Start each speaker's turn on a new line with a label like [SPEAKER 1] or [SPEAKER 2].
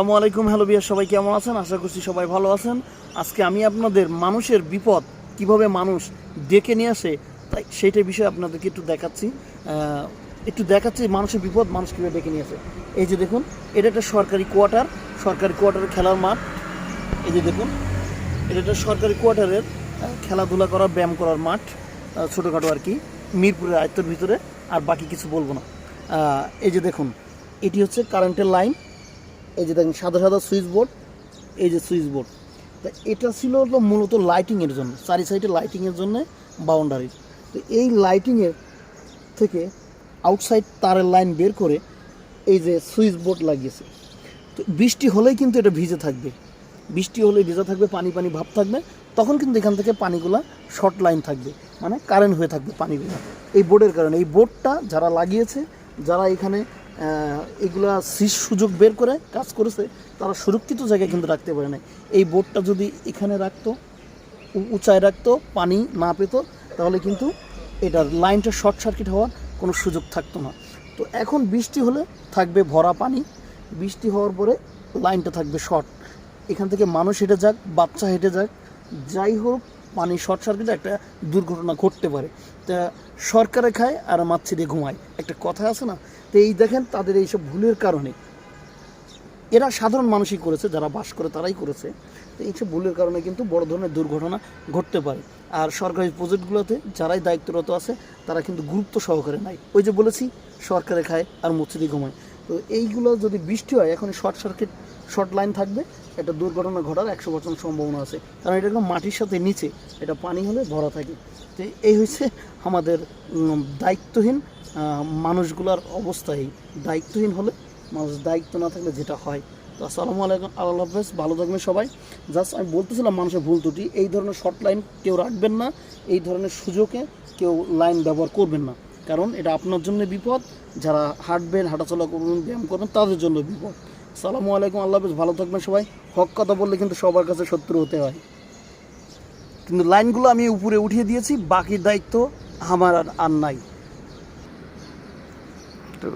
[SPEAKER 1] আসসালামু আলাইকুম, হ্যালো বিয়ার সবাই কেমন আছেন? আশা করছি সবাই ভালো আছেন। আজকে আমি আপনাদের মানুষের বিপদ কীভাবে মানুষ ডেকে নিয়ে আসে, তাই সেইটার বিষয়ে আপনাদেরকে একটু দেখাচ্ছি। একটু দেখাচ্ছি মানুষের বিপদ, মানুষ কীভাবে ডেকে নিয়ে আসে। এই যে দেখুন, এটা একটা সরকারি কোয়ার্টার, সরকারি কোয়ার্টারের খেলার মাঠ। এই যে দেখুন, এটা একটা সরকারি কোয়ার্টারের খেলাধুলা করার ব্যায়াম করার মাঠ ছোটোখাটো আর কি, মিরপুরের আয়ত্তর ভিতরে, আর বাকি কিছু বলব না। এই যে দেখুন, এটি হচ্ছে কারেন্টের লাইন এই যে দেখেন সাদা সাদা সুইচ বোর্ড, এই যে সুইচ বোর্ড। তা এটা ছিল হলো মূলত লাইটিংয়ের জন্য, চারি সাইডে লাইটিংয়ের জন্য বাউন্ডারি তো এই লাইটিংয়ের থেকে আউটসাইড তারের লাইন বের করে এই যে সুইচ বোর্ড লাগিয়েছে। তো বৃষ্টি হলেই কিন্তু এটা ভিজে থাকবে। বৃষ্টি হলেই ভিজে থাকবে, পানি পানি ভাব থাকবে, তখন কিন্তু এখান থেকে পানিগুলা শর্ট লাইন থাকবে মানে কারেন্ট হয়ে থাকবে পানিগুলো। এই বোর্ডের কারণে, এই বোর্ডটা যারা লাগিয়েছে, যারা এখানে এগুলা সৃষ সুযোগ বের করে কাজ করেছে, তারা সুরক্ষিত জায়গায় কিন্তু রাখতে পারে না এই বোর্ডটা যদি এখানে রাখতো উঁচায় রাখতো, পানি না পেত, তাহলে কিন্তু এটার লাইনটা শর্ট সার্কিট হওয়ার কোনো সুযোগ থাকতো না। তো এখন বৃষ্টি হলে থাকবে ভরা পানি, বৃষ্টি হওয়ার পরে লাইনটা থাকবে শর্ট। এখান থেকে মানুষ হেঁটে যাক, বাচ্চা হেঁটে যাক, যাই হোক পানি শর্ট সার্কিটে একটা দুর্ঘটনা ঘটতে পারে। তা সরকারে খায় আর মাছি ঘুমায়। একটা কথা আছে না? তো এই দেখেন তাদের এইসব ভুলের কারণে। এরা সাধারণ মানুষই করেছে, যারা বাস করে তারাই করেছে। তো এইসব ভুলের কারণে কিন্তু বড় ধরনের দুর্ঘটনা ঘটতে পারে। আর সরকারি প্রজেক্টগুলোতে যারাই দায়িত্বরত আছে, তারা কিন্তু গুরুত্ব সহকারে নাই ওই যে বলেছি, সরকারে খায় আর মসজিদে ঘুমায়। তো এইগুলো যদি বৃষ্টি হয়, এখন শর্ট সার্কিট শর্ট লাইন থাকবে এটা দুর্ঘটনা ঘটার একশো পার্সেন্ট সম্ভাবনা আছে। কারণ এটা মাটির সাথে নিচে, এটা পানি হলে ভরা থাকে। তো এই হচ্ছে আমাদের দায়িত্বহীন মানুষগুলার অবস্থা এই। দায়িত্বহীন হলে মানুষ দায়িত্ব না থাকলে যেটা হয়। তো আসসালামু আলাইকুম, আল্লাহ হাফেজ, ভালো থাকবেন সবাই। জাস্ট আমি বলতেছিলাম মানুষের ভুল ত্রুটি, এই ধরনের শর্ট লাইন কেউ রাখবেন না, এই ধরনের সুযোগে কেউ লাইন ব্যবহার করবেন না। কারণ এটা আপনার জন্য বিপদ, যারা হাঁটবেন, হাঁটাচলা করবেন, ব্যায়াম করবেন, তাদের জন্য বিপদ। সালামু আলাইকুম, আল্লাহ হাফিজ, ভালো থাকবেন সবাই। হক কথা বললে কিন্তু সবার কাছে শত্রু হতে হয়। কিন্তু লাইনগুলো আমি উপরে উঠিয়ে দিয়েছি, বাকি দায়িত্ব আমার আর- নাই। তো